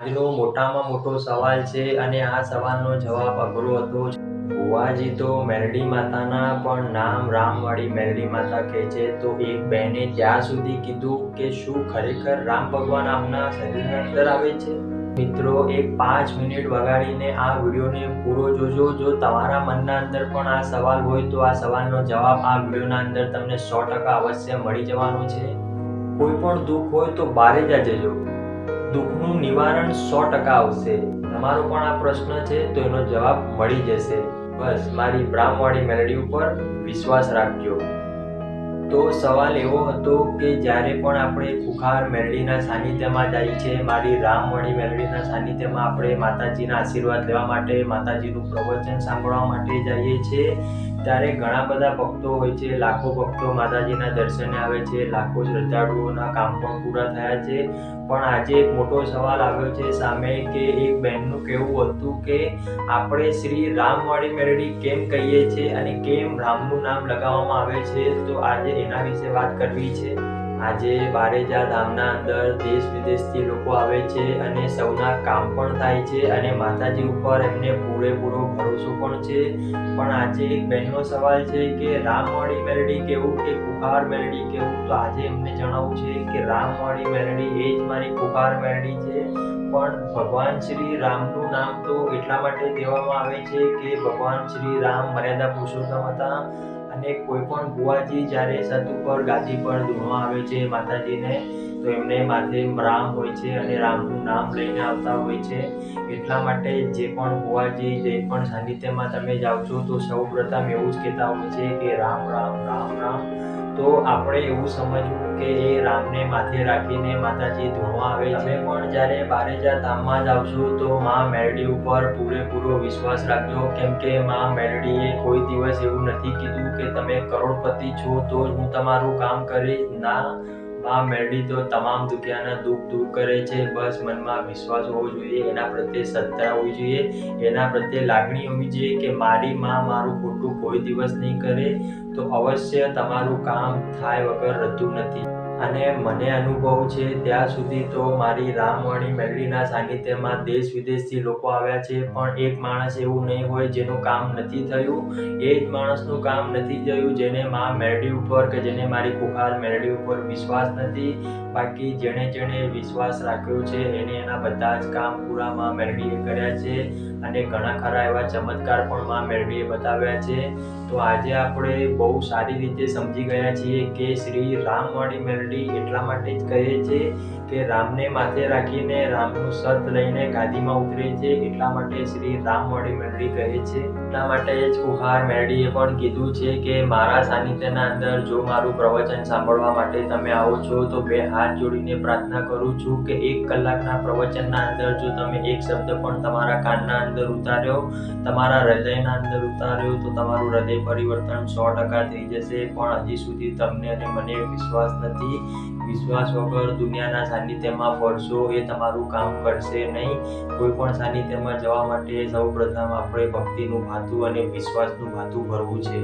આજનો મોટામાં મોટો સવાલ છે અને આ સવાલનો જવાબ અઘરો હતો. ભુવાજી તો મેરડી માતાના પણ નામ રામવાળી મેરડી માતા કહે છે. તો એક બહેને ત્યાં સુધી કીધું કે શું ખરેખર રામ ભગવાન આપના શરીરની અંદર આવે છે? મિત્રો, એક પાંચ મિનિટ વગાડીને આ વિડીયોને પૂરો જોજો. જો તમારા મનના અંદર પણ આ સવાલ હોય તો આ સવાલનો જવાબ આ વિડીયોના અંદર તમને સો ટકા અવશ્ય મળી જવાનો છે. કોઈ પણ દુઃખ હોય તો બારે જ જજો. દુઃખનું નિવારણ સો ટકા આવશે. તમારો પણ આ પ્રશ્ન છે તો એનો જવાબ મળી જશે. બસ, મારી બ્રાહ્મણી મેલડી ઉપર વિશ્વાસ રાખજો. તો સવાલ એવો હતો કે જ્યારે પણ આપણે ફુખાર મેરડીના સાનિધ્યમાં જઈએ છીએ મારી રામવાળી મેરડીના સાનિધ્યમાં આપણે માતાજીના આશીર્વાદ લેવા માટે, માતાજીનું પ્રવચન સાંભળવા માટે જઈએ છીએ ત્યારે ઘણા બધા ભક્તો હોય છે, લાખો ભક્તો માતાજીના દર્શને આવે છે, લાખો શ્રદ્ધાળુઓના કામ પણ પૂરા થયા છે. પણ આજે એક મોટો સવાલ આવ્યો છે સામે કે એક બહેનનું કહેવું હતું કે, આપણે શ્રી રામવાળી મેરડી કેમ કહીએ છીએ અને કેમ રામનું નામ લગાવવામાં આવે છે? તો આજે એના વિશે વાત કરવી છે. આજે બારેજા ધામના અંદર દેશ વિદેશથી લોકો આવે છે અને સૌના કામ પણ થાય છે અને માતાજી ઉપર એમને પૂરેપૂરો ભરોસો પણ છે. પણ આજે એક બહેનનો સવાલ છે કે રામવાળી મેલડી કેવું કે કુખાર મેલડી કેવું? તો આજે એમને જણાવવું છે કે રામવાળી મેલડી એ જ મારી કુખાર મેલડી છે. પણ ભગવાન શ્રી રામનું નામ તો એટલા માટે દેવામાં આવે છે કે ભગવાન શ્રી રામ મર્યાદા પુરુષોત્તમ હતા. અને કોઈ પણ ભુવાજી જ્યારે સત ઉપર ગાદી પર ધૂણવા આવે છે માતાજીને, તો એમને માથે રામ હોય છે અને રામનું નામ લઈને આવતા હોય છે. એટલા માટે જે પણ ભુવાજી જે પણ સાનિધ્યમાં તમે જાઓ છો, તો સૌ પ્રથમ એવું જ કહેતા હોય છે કે રામ રામ રામ રામ. તો આપણે એવું સમજવું કે એ રામને માથે રાખીને માતાજી ધોવા આવે. છે પણ જ્યારે બારેજા ધામમાં જ આવશો તો માં મેરડી ઉપર પૂરેપૂરો વિશ્વાસ રાખજો. કેમ કે માં મેરડીએ કોઈ દિવસ એવું નથી કીધું કે તમે કરોડપતિ છો તો હું તમારું કામ કરીશ. ના માં મેરડી તો તમામ દુખિયાના દુઃખ દૂર કરે છે. બસ મનમાં વિશ્વાસ હોવો જોઈએ, એના પ્રત્યે શ્રદ્ધા હોવી જોઈએ, એના પ્રત્યે લાગણી હોવી જોઈએ કે મારી માં મારું ખોટું કોઈ દિવસ નહીં કરે. તો અવશ્ય તમારું કામ થાય વગર રહેતું નથી. અને મને અનુભવ છે, ત્યાં સુધી તો મારી રામવાણી મેલડીના સાનિધ્યમાં દેશ વિદેશથી લોકો આવ્યા છે, પણ એક માણસ એવું નહીં હોય જેનું કામ નથી થયું. એ જ માણસનું કામ નથી થયું જેને મા મેલડી ઉપર કે જેને મારી કુખાર મેલડી ઉપર વિશ્વાસ નથી. બાકી જેણે જેણે વિશ્વાસ રાખ્યો છે, એને એના બધા જ કામ પૂરા માં મેલડીએ કર્યા છે અને ઘણા ખરા એવા ચમત્કાર પણ માં મેળવીએ બતાવ્યા છે. તો આજે આપણે બહુ સારી રીતે સમજી ગયા છીએ કે શ્રી રામવાણી મેરડી એટલા માટે જ કહે છે કે રામને માથે રાખીને રામનું સત લઈને ગાદીમાં ઉતરે છે, એટલા માટે શ્રી રામવાળી મેલડી કહે છે. એટલા માટે જ કુહાર મેરડીએ પણ કીધું છે કે, મારા સાનિધ્યના અંદર જો મારું પ્રવચન સાંભળવા માટે તમે આવો છો, તો બે હાથ જોડીને પ્રાર્થના કરું છું કે એક કલાકના પ્રવચનના અંદર જો તમે એક શબ્દ પણ તમારા કાનના અંદર ઉતાર્યો, તમારા હૃદયના અંદર ઉતાર્યો, તો તમારું હૃદય પરિવર્તન સો ટકા થઈ જશે. પણ હજી સુધી તમને અને મને વિશ્વાસ નથી વિશ્વાસ વગર દુનિયાના સાનિધ્યમાં ફરશો એ તમારું કામ કરશે નહીં. કોઈ પણ સાનિધ્યમાં જવા માટે સૌ પ્રથમ આપણે ભક્તિનું ભાથું અને વિશ્વાસનું ભાથું ભરવું છે.